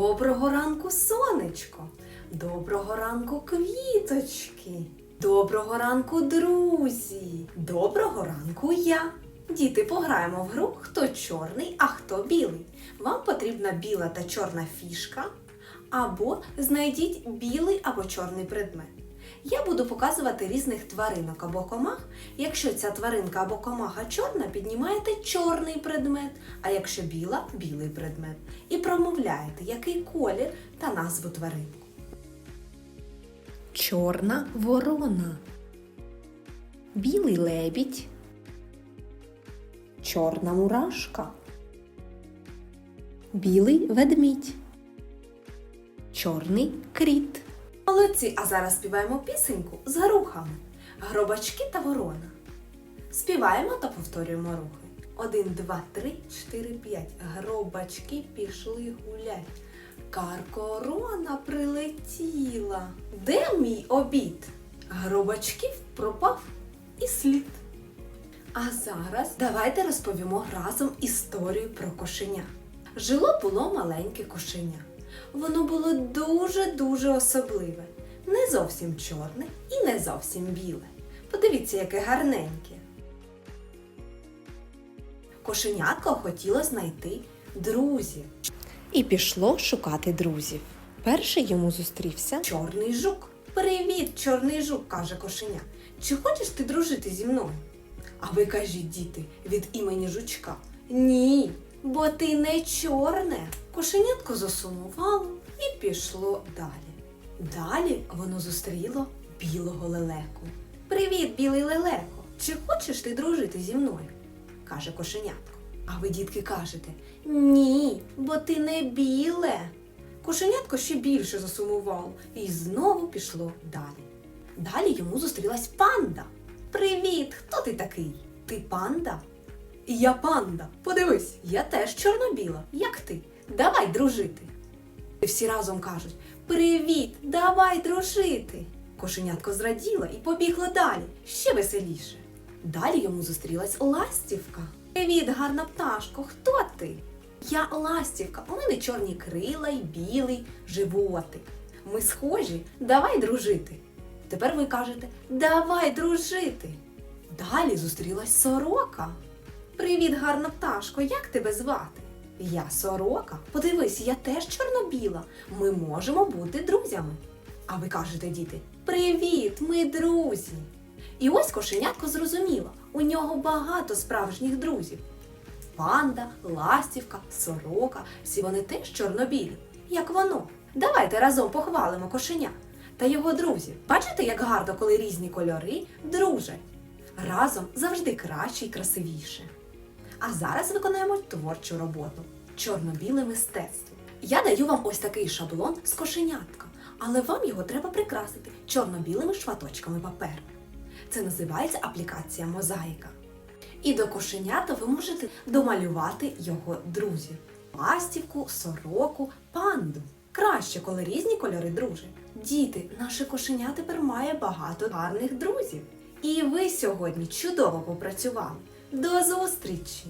Доброго ранку, сонечко. Доброго ранку, квіточки. Доброго ранку, друзі. Доброго ранку я. Діти, пограємо в гру хто чорний, а хто білий. Вам потрібна біла та чорна фішка, або знайдіть білий або чорний предмет. Я буду показувати різних тваринок або комах. Якщо ця тваринка або комаха чорна, піднімаєте чорний предмет, а якщо біла білий предмет. І промовляєте, який колір та назву тваринку. Чорна ворона. Білий лебідь. Чорна мурашка. Білий ведмідь. Чорний кріт. Молодці, а зараз співаємо пісеньку з рухами. Гробачки та ворона. Співаємо та повторюємо рухи. Один, два, три, чотири, п'ять. Гробачки пішли гулять. Каркорона прилетіла. Де мій обід? Гробачків пропав і слід. А зараз давайте розповімо разом історію про кошеня. Жило було маленьке кошеня. Воно було дуже-дуже особливе. Не зовсім чорне і не зовсім біле. Подивіться, яке гарненьке. Кошенятко хотіло знайти друзів. І пішло шукати друзів. Перший йому зустрівся чорний жук. Привіт, чорний жук, каже кошеня. Чи хочеш ти дружити зі мною? А ви кажіть, діти, від імені жучка. Ні, бо ти не чорне. Кошенятко засумувало і пішло далі. Далі воно зустріло білого лелеку. Привіт, білий лелеко! Чи хочеш ти дружити зі мною? каже кошенятко. А ви, дітки, кажете ні, бо ти не біле. Кошенятко ще більше засумувало і знову пішло далі. Далі йому зустрілась панда. Привіт, хто ти такий? Ти панда? Я панда. Подивись, я теж чорно-біла, як ти. Давай дружити. І всі разом кажуть: Привіт, давай дружити. Кошенятко зраділо і побігло далі, ще веселіше. Далі йому зустрілась ластівка. Привіт, гарна пташко, хто ти? Я ластівка, у мене чорні крила й білий животик. Ми схожі, давай дружити. Тепер ви кажете, давай дружити. Далі зустрілась сорока. Привіт, гарна пташко, як тебе звати? Я сорока. Подивись, я теж чорно-біла. Ми можемо бути друзями. А ви кажете, діти, привіт, ми друзі. І ось кошенятко зрозуміло, у нього багато справжніх друзів. Панда, ластівка, сорока, всі вони теж чорнобілі, як воно. Давайте разом похвалимо кошеня та його друзів. Бачите, як гарно, коли різні кольори дружать. Разом завжди краще і красивіше. А зараз виконаємо творчу роботу чорно-біле мистецтво. Я даю вам ось такий шаблон з кошенятка, але вам його треба прикрасити чорно-білими шматочками паперу. Це називається аплікація мозаїка. І до кошенята ви можете домалювати його друзів: ластівку, сороку, панду. Краще, коли різні кольори дружать. Діти, наше кошеня тепер має багато гарних друзів. І ви сьогодні чудово попрацювали. До зустрічі!